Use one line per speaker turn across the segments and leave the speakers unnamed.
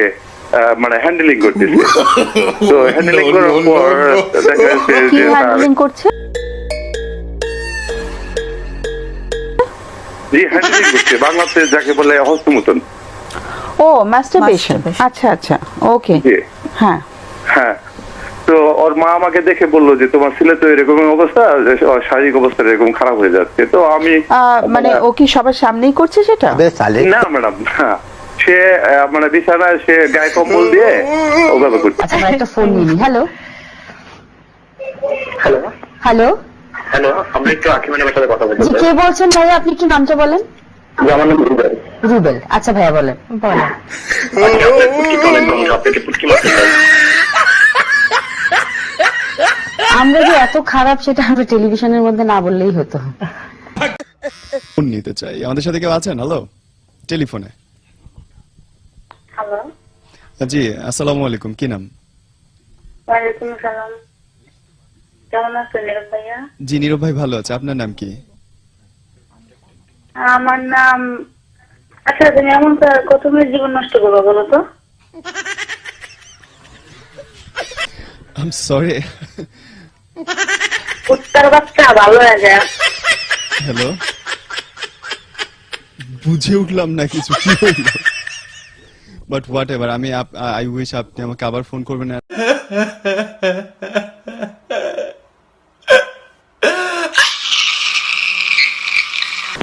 Uh, মানে handling করতেছে। তো হ্যান্ডেলিং করার পর দেখা যাচ্ছে যে
হ্যান্ডেলিং করছে?
জি হ্যান্ডেলিং করছে। বাংলাতে যাকে বলে হস্তমুতন।
ও মাস্টারবেশন আচ্ছা আচ্ছা ওকে হ্যাঁ।
হ্যাঁ। তো ওর মা আমাকে দেখে বলল যে তোমার ছেলে তো এরকম অবস্থা শারীরিক অবস্থা এরকম খারাপ হয়ে যাচ্ছে। তো আমি
মানে ও কি সবার সামনেই করছে সেটা?
না ম্যাডাম হ্যাঁ সে মানে বিছানায় সে গায়ে কম্বল দিয়ে ওভাবে করছে
আচ্ছা আমরা একটা ফোন নিই। হ্যালো
হ্যালো
হ্যালো
হ্যালো আমি একটু আকি ম্যাডামের সাথে কথা বলতে
জি কে বলছেন ভাইয়া? আপনি কি নামটা বলেন।
আমার নাম রুবেল।
রুবেল। আচ্ছা ভাইয়া বলেন। বলেন।
চাই
আমরা যে এত খারাপ সেটা আমরা টেলিভিশনের মধ্যে না বললেই হতো।
ফোন নিতে চাই। আমাদের সাথে কেউ আছেন? হ্যালো টেলিফোনে।
হ্যালো।
জি আসসালামু আলাইকুম কি নাম?
ওয়ালাইকুম সালাম কেমন আছেন নীরব ভাইয়া?
জি নীরব ভাই ভালো আছে। আপনার নাম কি?
আমার নাম আচ্ছা তুমি এমন কত মেয়ের জীবন নষ্ট করব বলো তো?
আম সরি
উত্তর বাচ্চা ভালো হয়ে যায়
হ্যালো বুঝে উঠলাম না কিছু কি হইল? বাট হোয়াট এভার আমি আই উইশ আপনি আমাকে আবার ফোন করবেন।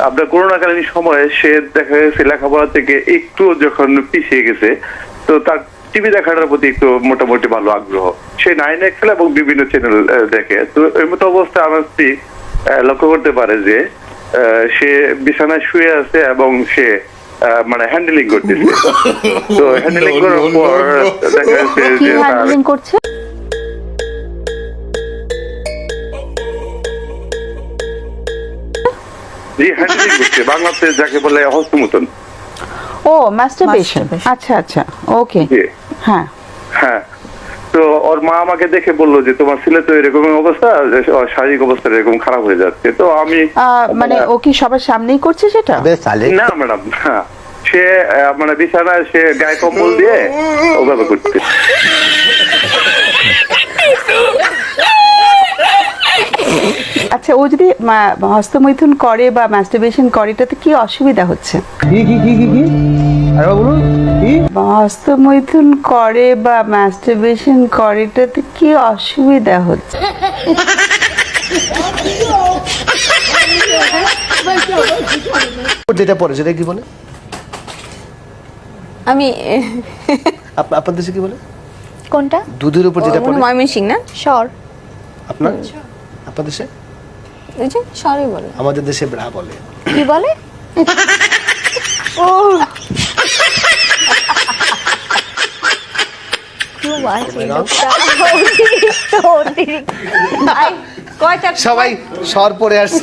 আপনার করোনাকালীন সময়ে সে দেখা গেছে লেখাপড়া থেকে একটু যখন পিছিয়ে গেছে, তো তার টিভি দেখাটার প্রতি একটু মোটামুটি ভালো আগ্রহ। সে নাইন এক্সেল এবং বিভিন্ন চ্যানেল দেখে। তো এর মতো অবস্থায় আমার স্ত্রী লক্ষ্য করতে পারে যে সে বিছানায় শুয়ে আছে এবং সে মানে হ্যান্ডেলিং করতেছে। তো হ্যান্ডেলিং করার পর দেখা যাচ্ছে যে
করছে?
জি হ্যান্ডেলিং করছে। বাংলাতে যাকে বলে হস্তমুতন
ও মাস্টারবেশন. আচ্ছা আচ্ছা। ওকে হ্যাঁ।
হ্যাঁ। তো ওর মা আমাকে দেখে বলল যে তোমার ছেলে তো এরকম অবস্থা শারীরিক অবস্থা এরকম খারাপ হয়ে যাচ্ছে। তো আমি
মানে ও কি সবার সামনেই করছে সেটা?
না ম্যাডাম সে মানে বিছানায় সে গায়ে কম্বল দিয়ে ওভাবে করছে
যদি হস্তমৈথুন করে বা মাস্টারবেশন করে এটাতে কি অসুবিধা হচ্ছে?
কি কি কি কি কি? আরে বলুন কি?
হস্তমৈথুন করে বা মাস্টারবেশন করে এটাতে কি অসুবিধা হচ্ছে?
যেটা পড়ে সেটা কি বলে?
আমি
আপ- আপনার দেশে কি বলে?
কোনটা?
দুধের উপর যেটা পড়ে
ময়মনসিং না? শর
আপনার আপনার দেশে
ওই যে শরই বলে।
আমাদের দেশে ব্রা বলে।
কি বলে? ও
সবাই সর পরে আসছে।